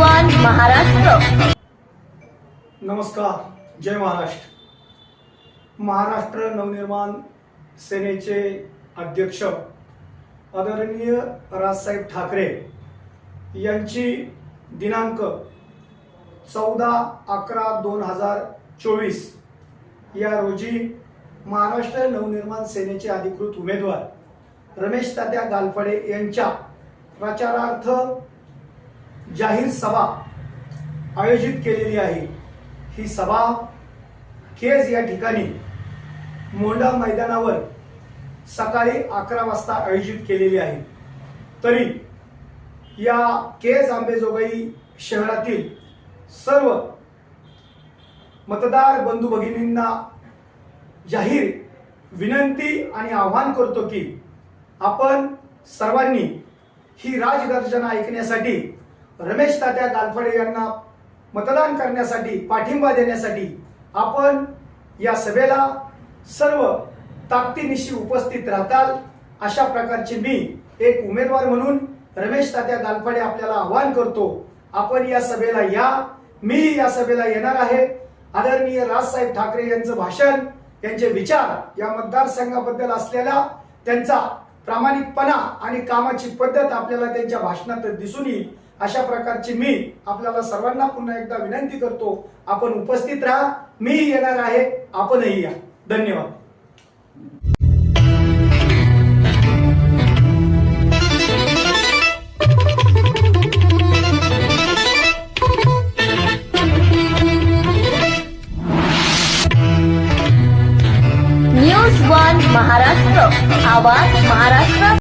भगवान महाराष्ट्र. नमस्कार जय महाराष्ट्र. महाराष्ट्र नवनिर्माण सेनेचे अध्यक्ष आदरणीय राजसाहेब ठाकरे यांची दिनांक चौदा अकरा दोन हजार चोवीस या रोजी महाराष्ट्र नवनिर्माण सेनेचे अधिकृत उमेदवार रमेश तात्या गालफडे यांच्या प्रचारार्थ जाहीर सभा आयोजित केलेली आहे. ही सभा केज या ठिकाणी मोंडा मैदानावर सकाळी अकरा वाजता आयोजित केलेली आहे. तरी या केज आंबेजोगाई शहरातील सर्व मतदार बंधू भगिनींना जाहीर विनंती आणि आव्हान करतो की आपण सर्वांनी ही राजगर्जना ऐकण्यासाठी रमेश तात्या गालफडे यांना मतदान करण्यासाठी पाठिंबा देण्यासाठी आपण या सभेला सर्व ताकदीनिशी उपस्थित राहताल. अशा प्रकारचे मी एक उमेदवार म्हणून रमेश तात्या गालफडे आपल्याला आवाहन करतो. आपण या सभेला या. मी या सभेला येणार आहे. आदरणीय राजसाहेब ठाकरे यांचं भाषण यांचे विचार या मतदारसंघाबद्दल असलेला त्यांचा प्रामाणिकपणा आणि कामाची पद्धत आपल्याला त्यांच्या भाषणात दिसून येईल. अशा प्रकारची मी आपल्याला सर्वांना पुन्हा एकदा विनंती करतो आपण उपस्थित राहा. मी येणार आहे आपणही या. धन्यवाद. न्यूज वन महाराष्ट्र आवाज महाराष्ट्र.